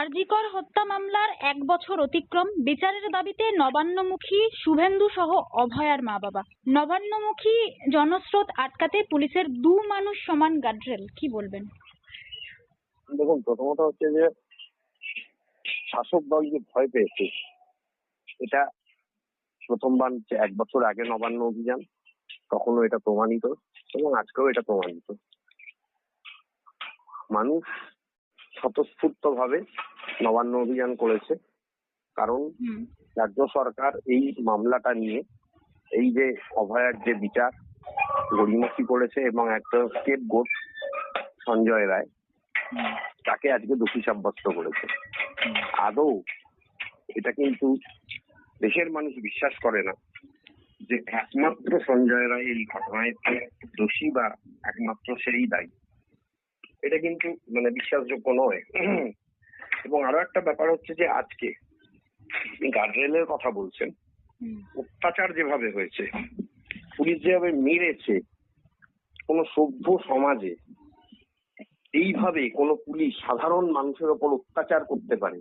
আরজিকর হত্যা মামলার এক বছর অতিক্রম। বিচারের দাবিতে নবান্নমুখী শুভেন্দু সহ অভয়ার মা বাবা নবান্নমুখী জনস্রোত আটকাতে পুলিশের দু মানুষ সমান গাড্রেল কি বলবেন? দেখুন, প্রথমত হচ্ছে যে শাসক দল যে ভয় পেয়েছে, এটা প্রথমবার এক বছর আগে নবান্ন অভিযান, তখনও এটা প্রমাণিত এবং আজকেও এটা প্রমাণিত। মানুষ স্বতঃস্ফূর্ত ভাবে নবান্ন অভিযান করেছে। কারণ রাজ্য সরকার এই মামলাটা নিয়ে এই যে অভয়ার যে বিচার গড়িমসি করেছে এবং একটা স্টেপ গোট সঞ্জয় রায় তাকে আজকে দোষী সাব্যস্ত করেছে। আদৌ এটা কিন্তু দেশের মানুষ বিশ্বাস করে না যে একমাত্র সঞ্জয় রায় এই ঘটনায় দোষী বা একমাত্র সেই দায়ী। এটা কিন্তু মানে বিশ্বাসযোগ্য নয়। এবং আরও একটা ব্যাপার হচ্ছে যে আজকে গার্ডরেলের কথা বলছেন অত্যাচার যেভাবে হয়েছে পুলিশ যেভাবে মেরেছে কোন সভ্য সমাজে এইভাবে কোন পুলিশ সাধারণ মানুষের ওপর অত্যাচার করতে পারে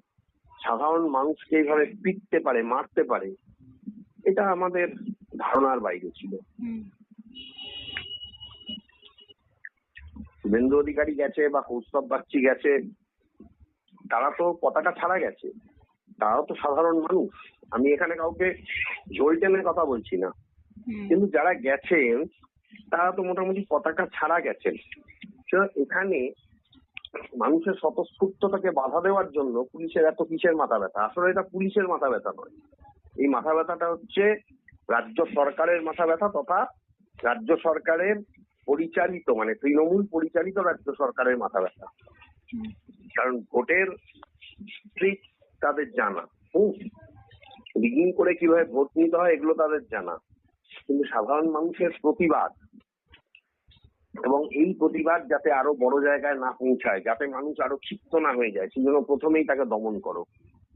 সাধারণ মানুষকে এইভাবে পিটতে পারে মারতে পারে এটা আমাদের ধারণার বাইরে ছিল। শুভেন্দু অধিকারী গেছে বা কৌস্তব বাগচি গেছে তারা তো পতাকা ছাড়া গেছে। তারাও তো সাধারণ মানুষ। আমি এখানে কাউকে জোল টেনে কথা বলছি না। কিন্তু যারা গেছেন তারা তো মোটামুটি পতাকা ছাড়া গেছেন। এখানে মানুষের স্বতঃস্ফূর্ততাকে বাধা দেওয়ার জন্য পুলিশের এত কিসের মাথা ব্যথা? আসলে এটা পুলিশের মাথা ব্যথা নয়। এই মাথা ব্যথাটা হচ্ছে রাজ্য সরকারের মাথা ব্যথা তথা রাজ্য সরকারের পরিচালিত মানে তৃণমূল পরিচালিত রাজ্য সরকারের মাথা ব্যথা। কারণ ভোটের ট্রিক তাদের জানা। রিগিং করে কীভাবে ভোট নিতে হয় এগুলো তাদের জানা। কিন্তু সাধারণ মানুষের প্রতিবাদ এবং এই প্রতিবাদ যাতে আরও বড় জায়গায় না পৌঁছায় যাতে মানুষ আরও ক্ষিপ্ত না হয়ে যায় সেজন্য প্রথমেই তাকে দমন করো।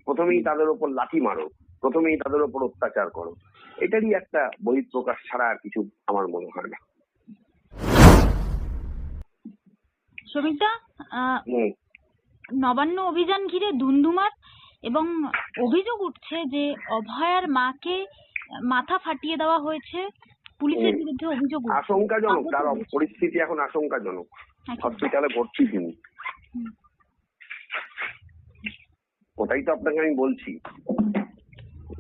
প্রথমেই তাদের উপর লাঠি মারো। প্রথমেই তাদের উপর অত্যাচার করো। এটারই একটা বহিঃপ্রকাশ ছাড়া আর কিছু আমার মনে হয় না। হুম। নবান্ন অভিযান ঘিরে ধুন্ধুমার এবং অভিযোগ উঠছে যে অভয়ার মাকে মাথা ফাটিয়ে দেওয়া হয়েছে। পুলিশের বিরুদ্ধে অভিযোগ উঠছে। আশঙ্কাজনক তার পরিস্থিতি এখন আশঙ্কাজনক। একদম। হসপিটালে ভর্তি তিনি ওটাই তো আপনাকে আমি বলছি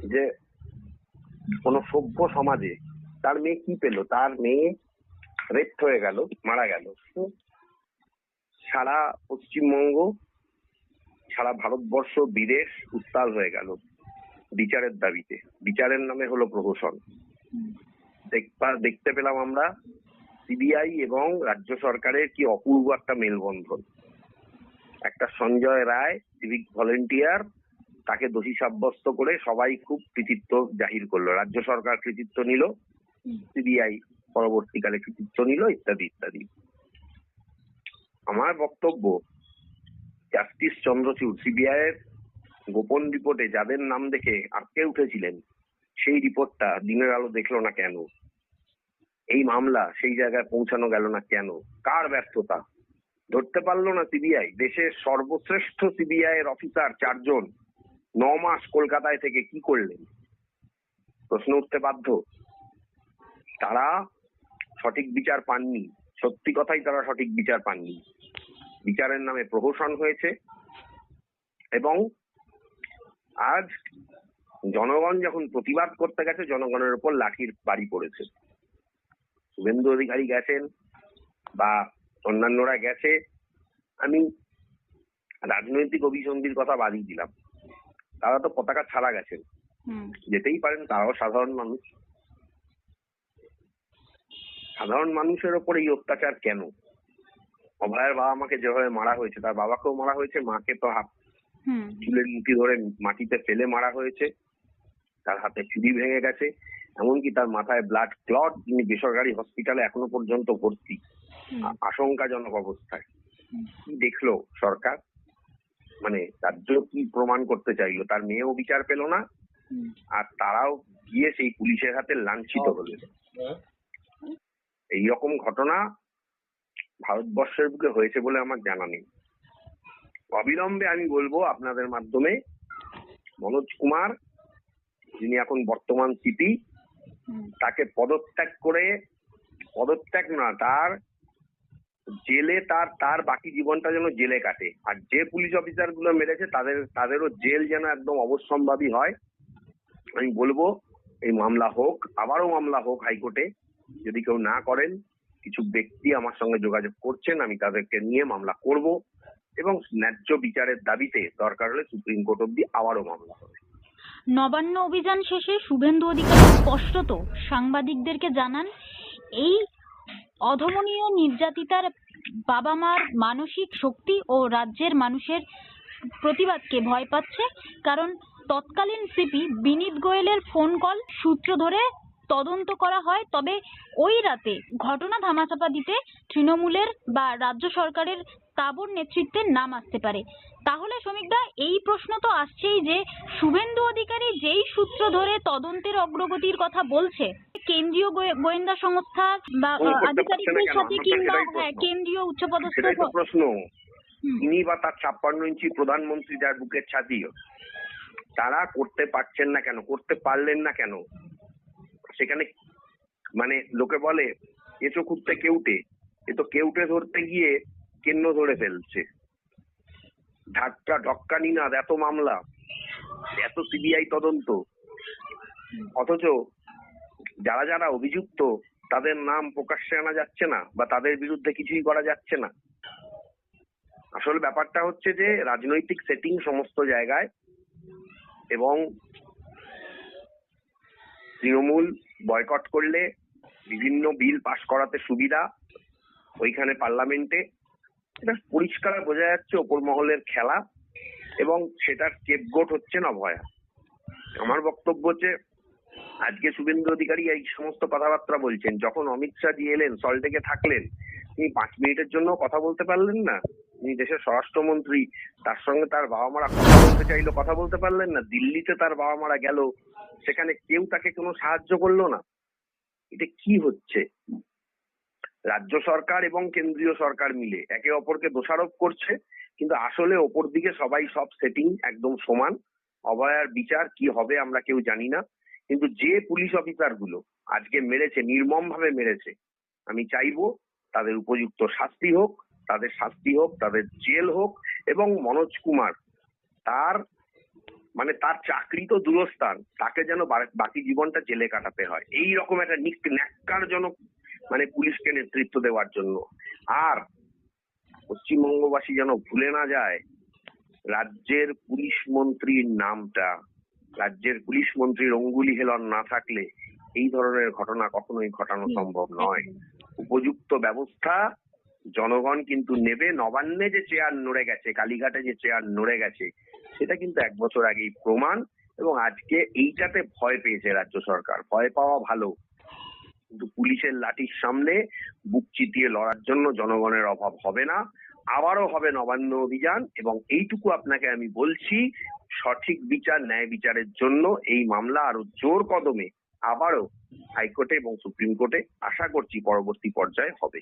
যে কোন সভ্য সমাজে তার মেয়ে কি পেল? তার মেয়ে রেপ হয়ে গেল মারা গেল। সারা পশ্চিমবঙ্গ সারা ভারতবর্ষ বিদেশ উত্তাল হয়ে গেল বিচারের দাবিতে। বিচারের নামে হলো প্রহসন। দেখতে পেলাম আমরা সিবিআই এবং রাজ্য সরকারের কি অপূর্ব একটা মেলবন্ধন। একটা সঞ্জয় রায় সিভিক ভলেন্টিয়ার তাকে দোষী সাব্যস্ত করে সবাই খুব কৃতিত্ব জাহির করল। রাজ্য সরকার কৃতিত্ব নিল, সিবিআই পরবর্তীকালে কৃতিত্ব নিল, ইত্যাদি ইত্যাদি। আমার বক্তব্য জাস্টিস চন্দ্রচূড় সিবিআই এর গোপন রিপোর্টে যাদের নাম দেখে আটকে উঠেছিলেন, সেই রিপোর্টটা দিনের আলো দেখল না কেন? এই মামলা সেই জায়গায় পৌঁছানো গেল না কেন? কার ব্যর্থতা? ধরতে পারল না সিবিআই? দেশের সর্বশ্রেষ্ঠ সিবিআই এর অফিসার চারজন ন মাস কলকাতায় থেকে কি করলেন? প্রশ্ন উঠতে বাধ্য। তারা সঠিক বিচার পাননি। সত্যি কথাই তারা সঠিক বিচার পাননি। বিচারের নামে প্রহসন হয়েছে এবং আজ জনগণ যখন প্রতিবাদ করতে গেছে জনগণের উপর লাঠির বাড়ি পড়েছে। শুভেন্দু অধিকারী গেছেন বা অন্যান্যরা গেছে আমি রাজনৈতিক অভিসন্ধির কথা বাদই দিলাম। তারা তো পতাকা ছাড়া গেছেন। যেতেই পারেন তারাও সাধারণ মানুষ। সাধারণ মানুষের ওপর এই অত্যাচার কেন? অভয়ের বাবা মাকে যেভাবে মারা হয়েছে তার বাবাকেও মারা হয়েছে মাকে তো হাত চুলের মুঠি ধরে মাটিতে ফেলে মারা হয়েছে তার হাতে চুরি ভেঙে গেছে এমনকি তার মাথায় ব্লাড ক্লট তিনি বেসরকারি হসপিটালে এখনও পর্যন্ত ভর্তি। আশঙ্কাজনক অবস্থায়। কি দেখল সরকার? মানে রাজ্য কি প্রমাণ করতে চাইলো? তার মেয়েও বিচার পেল না আর তারাও গিয়ে সেই পুলিশের হাতে লাঞ্ছিত হলো। এই রকম ঘটনা ভারতবর্ষের বুকে হয়েছে বলে আমার জানা নেই। অবিলম্বে আমি বলব আপনাদের মাধ্যমে মনোজ কুমার যিনি এখন বর্তমান সিপি তাকে পদত্যাগ করে পদত্যাগ না তার জেলে তার তার বাকি জীবনটা যেন জেলে কাটে। আর যে পুলিশ অফিসারগুলো মেরেছে তাদের তাদেরও জেল যেন একদম অবশ্যম্ভাবী হয়। আমি বলব এই মামলা হোক আবারও মামলা হোক হাইকোর্টে যদি কেউ না করেন কিছু ব্যক্তি আমার সঙ্গে যোগাযোগ করছেন, আমি তাদেরকে নিয়ে মামলা করব এবং ন্যায্য বিচারের দাবিতে দরকার হলে সুপ্রিম কোর্ট অব্দি আবারও মামলা হবে। নবান্ন অভিযান শেষে শুভেন্দু অধিকারী স্পষ্টত সাংবাদিকদেরকে জানান, এই অধমনীয় নির্যাতিতার বাবা মার মানসিক শক্তি ও রাজ্যের মানুষের প্রতিবাদকে ভয় পাচ্ছে, কারণ তৎকালীন সিপি বিনীত গোয়েলের ফোন কল সূত্র ধরে তদন্ত করা হয় তবে ওই রাতে ঘটনা ধামাচাপা দিতে তৃণমূলের বা রাজ্য সরকারের তাবর নেতৃত্বের নাম আসতে পারে। তাহলে শ্রমিকদা এই প্রশ্ন তো আসছেই যে শুভেন্দু অধিকারী যেই সূত্র ধরে তদন্তের অগ্রগতির কথা বলছে কেন্দ্রীয় গোয়েন্দা সংস্থা বা আধিকারিকদের? সাথে কিংবা হ্যাঁ কেন্দ্রীয় উচ্চপদস্থ প্রশ্ন। তিনি বা তার ছাপ্পান্ন ইঞ্চি প্রধানমন্ত্রী যার বুকের ছাতি তারা করতে পারছেন না কেন? করতে পারলেন না কেন? সেখানে মানে লোকে বলে এসো খুঁজতে কেউটে, এ তো কেউটে ধরতে গিয়ে কেন্ন ধরে ফেলছে। ধাক্কা ডক্কা নিনাদ এত মামলা, এত সিবিআই তদন্ত। অথচ যারা যারা অভিযুক্ত, তাদের নাম প্রকাশ্যে আনা যাচ্ছে না বা তাদের বিরুদ্ধে কিছুই করা যাচ্ছে না। আসলে ব্যাপারটা হচ্ছে যে, রাজনৈতিক সেটিং সমস্ত জায়গায় এবং তৃণমূল বয়কট করলে বিভিন্ন বিল পাশ করাতে সুবিধা ওইখানে পার্লামেন্টে এটা পরিষ্কার বোঝা যাচ্ছে ওপর মহলের খেলা এবং সেটার চেপগোট হচ্ছে অভয়া আমার বক্তব্য হচ্ছে, আজকে শুভেন্দু অধিকারী এই সমস্ত কথাবার্তা বলছেন, যখন অমিত শাহ জি এলেন সল্টেকে থাকলেন, তিনি পাঁচ মিনিটের জন্য কথা বলতে পারলেন না। তিনি দেশের স্বরাষ্ট্রমন্ত্রী, তার সঙ্গে তার বাবা মারা কথা বলতে চাইলো, কথা বলতে পারলেন না। দিল্লিতে তার বাবা মারা গেল সেখানে কেউ তাকে কোনো সাহায্য করল না। এটা কি হচ্ছে? রাজ্য সরকার এবং কেন্দ্রীয় সরকার মিলে একে অপরকে দোষারোপ করছে, কিন্তু আসলে ওপর দিকে সবাই সব সেটিং একদম সমান। অভয়ার বিচার কি হবে আমরা কেউ জানি না। কিন্তু যে পুলিশ অফিসারগুলো আজকে মেরেছে নির্মম ভাবে মেরেছে, আমি চাইব তাদের উপযুক্ত শাস্তি হোক, তাদের শাস্তি হোক, তাদের জেল হোক এবং মনোজ কুমার, তার মানে তার চাকরি তো দূরস্থান তাকে যেন বাকি জীবনটা জেলে কাটাতে হয়। এই রকম একটা নিক ন্যাক্কারজনক মানে পুলিশকে নেতৃত্ব দেওয়ার জন্য। আর পশ্চিমবঙ্গবাসী যেন ভুলে না যায় রাজ্যের পুলিশ মন্ত্রীর নামটা রাজ্যের পুলিশ মন্ত্রীর অঙ্গুলি হেলন না থাকলে এই ধরনের ঘটনা কখনোই ঘটানো সম্ভব নয়। উপযুক্ত ব্যবস্থা জনগণ কিন্তু নেবে। নবান্নে যে চেয়ার নড়ে গেছে কালীঘাটে যে চেয়ার নড়ে গেছে সেটা কিন্তু এক বছর আগেই প্রমাণ এবং আজকে এইটাতে ভয় পেয়েছে রাজ্য সরকার। ভয় পাওয়া ভালো। কিন্তু পুলিশের লাঠির সামনে বুক চিতিয়ে লড়ার জন্য জনগণের অভাব হবে না। আবারও হবে নবান্ন অভিযান এবং এইটুকু আপনাকে আমি বলছি, সঠিক বিচার, ন্যায় বিচারের জন্য এই মামলা আরও জোর কদমে আবারও হাইকোর্টে এবং সুপ্রিম কোর্টে আশা করছি পরবর্তী পর্যায়ে হবে।